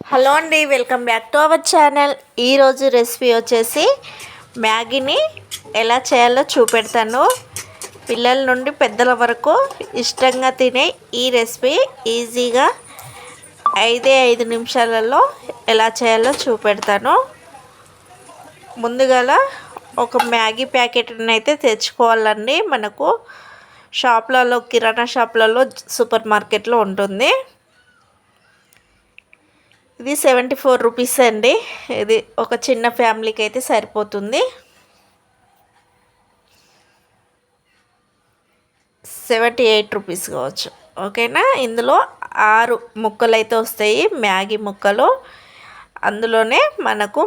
Hello అండి welcome back to our channel. ఈరోజు recipe వచ్చేసి మ్యాగీని ఎలా చేయాలో చూపెడతాను. పిల్లల నుండి పెద్దల వరకు ఇష్టంగా తినే ఈ రెసిపీ ఈజీగా ఐదే ఐదు నిమిషాలలో ఎలా చేయాలో చూపెడతాను. ముందుగా ఒక మ్యాగీ ప్యాకెట్ని అయితే తెచ్చుకోవాలండి. మనకు షాప్లలో కిరాణా షాప్లలో సూపర్ మార్కెట్లో ఉంటుంది. ఇది సెవెంటీ ఫోర్ రూపీస్ అండి. ఇది ఒక చిన్న ఫ్యామిలీకి అయితే సరిపోతుంది. సెవెంటీ ఎయిట్ రూపీస్ కావచ్చు. ఓకేనా? ఇందులో ఆరు ముక్కలు అయితే వస్తాయి. మ్యాగీ ముక్కలు. అందులోనే మనకు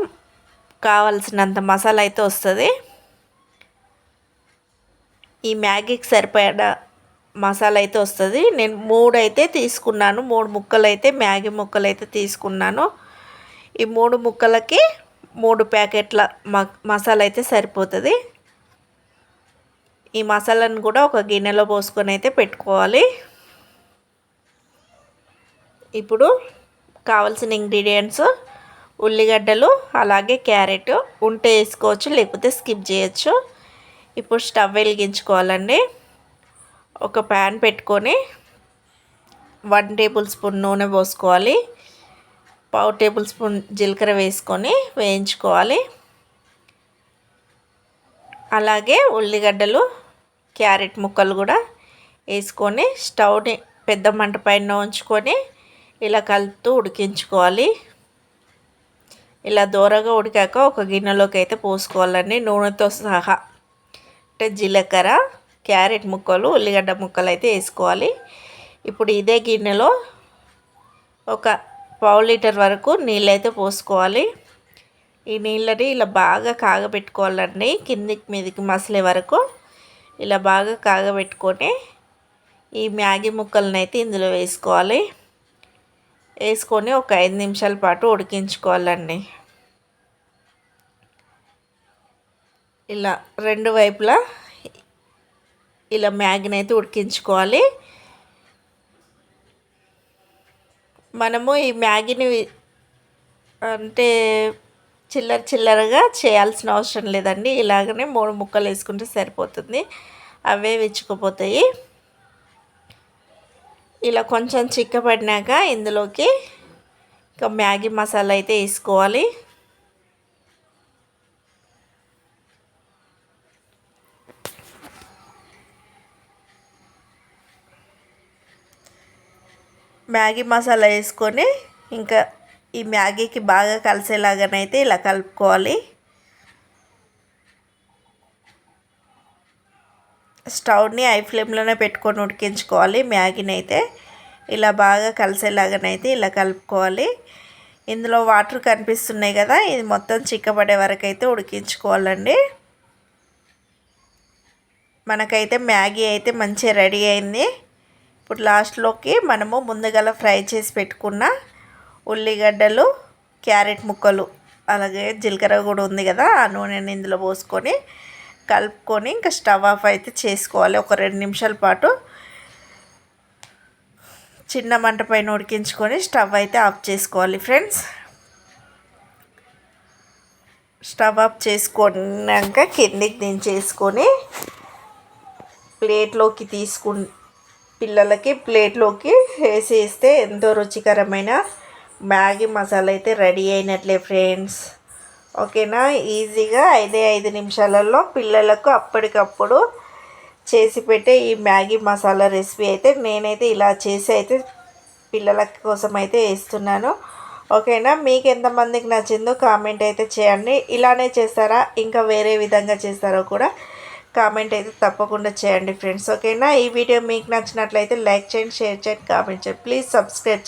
కావలసినంత మసాలా అయితే వస్తుంది. ఈ మ్యాగీకి సరిపడా మసాలా అయితే వస్తుంది. నేను మూడు అయితే తీసుకున్నాను. మూడు ముక్కలు అయితే మ్యాగీ ముక్కలు అయితే తీసుకున్నాను. ఈ మూడు ముక్కలకి మూడు ప్యాకెట్ల మసాలా అయితే సరిపోతుంది. ఈ మసాలాను కూడా ఒక గిన్నెలో పోసుకొని అయితే పెట్టుకోవాలి. ఇప్పుడు కావాల్సిన ఇంగ్రీడియంట్స్ ఉల్లిగడ్డలు అలాగే క్యారెట్ ఉంటే వేసుకోవచ్చు లేకపోతే స్కిప్ చేయొచ్చు. ఇప్పుడు స్టవ్ వెలిగించుకోవాలండి. ఒక ప్యాన్ పెట్టుకొని వన్ టేబుల్ స్పూన్ నూనె పోసుకోవాలి. పావు టేబుల్ స్పూన్ జీలకర్ర వేసుకొని వేయించుకోవాలి. అలాగే ఉల్లిగడ్డలు క్యారెట్ ముక్కలు కూడా వేసుకొని స్టవ్ని పెద్ద మంట పైన ఉంచుకొని ఇలా కలుపుతూ ఉడికించుకోవాలి. ఇలా దూరగా ఉడికాక ఒక గిన్నెలోకి అయితే పోసుకోవాలండి. నూనెతో సహా. అంటే జీలకర్ర క్యారెట్ ముక్కలు ఉల్లిగడ్డ ముక్కలు అయితే వేసుకోవాలి. ఇప్పుడు ఇదే గిన్నెలో ఒక పావు లీటర్ వరకు నీళ్ళైతే పోసుకోవాలి. ఈ నీళ్ళని ఇలా బాగా కాగబెట్టుకోవాలండి కిందికి మీదికి మసలే వరకు. ఇలా బాగా కాగబెట్టుకొని ఈ మ్యాగీ ముక్కలను అయితే ఇందులో వేసుకోవాలి. వేసుకొని ఒక ఐదు నిమిషాల పాటు ఉడికించుకోవాలండి. ఇలా రెండు వైపులా ఇలా మ్యాగీని అయితే ఉడికించుకోవాలి. మనము ఈ మ్యాగీని అంటే చిల్లర చిల్లరగా చేయాల్సిన అవసరం లేదండి. ఇలాగనే మూడు ముక్కలు వేసుకుంటే సరిపోతుంది. అవే విచ్చుకుపోతాయి. ఇలా కొంచెం చిక్కపడినాక ఇందులోకి ఇంకా మ్యాగీ మసాలా అయితే వేసుకోవాలి. మ్యాగీ మసాలా వేసుకొని ఇంకా ఈ మ్యాగీకి బాగా కలిసేలాగానైతే ఇలా కలుపుకోవాలి. స్టవ్ని ఐ ఫ్లేమ్లోనే పెట్టుకొని ఉడికించుకోవాలి మ్యాగీని అయితే ఇలా బాగా కలిసేలాగానైతే ఇలా కలుపుకోవాలి. ఇందులో వాటర్ కనిపిస్తున్నాయి కదా ఇది మొత్తం చిక్కబడే వరకు అయితే ఉడికించుకోవాలండి. మనకైతే మ్యాగీ అయితే మంచిగా రెడీ అయింది. ఇప్పుడు లాస్ట్లోకి మనము ముందుగల ఫ్రై చేసి పెట్టుకున్న ఉల్లిగడ్డలు క్యారెట్ ముక్కలు అలాగే జీలకర్ర కూడా ఉంది కదా ఆ నూనెని ఇందులో పోసుకొని కలుపుకొని ఇంకా స్టవ్ ఆఫ్ అయితే చేసుకోవాలి. ఒక రెండు నిమిషాల పాటు చిన్న మంట పైన ఉడికించుకొని స్టవ్ అయితే ఆఫ్ చేసుకోవాలి ఫ్రెండ్స్. స్టవ్ ఆఫ్ చేసుకున్నాక కిందికి దించేసుకొని ప్లేట్లోకి తీసుకు పిల్లలకి ప్లేట్లోకి వేసేస్తే ఎంతో రుచికరమైన మ్యాగీ మసాలా అయితే రెడీ అయినట్లే ఫ్రెండ్స్. ఓకేనా? ఈజీగా ఐదే ఐదు నిమిషాలలో పిల్లలకు అప్పటికప్పుడు చేసి పెట్టే ఈ మ్యాగీ మసాలా రెసిపీ అయితే నేనైతే ఇలా చేసి అయితే పిల్లల కోసం అయితే వేస్తున్నాను. ఓకేనా? మీకు ఎంతమందికి నచ్చిందో కామెంట్ అయితే చేయండి. ఇలానే చేస్తారా? ఇంకా వేరే విధంగా చేస్తారో కూడా కామెంట్ అయితే తప్పకుండా చేయండి ఫ్రెండ్స్ ఓకేనా? ఈ వీడియో మీకు నచ్చినట్లయితే లైక్ చేయండి షేర్ చేయండి కామెంట్ చేయండి. Please subscribe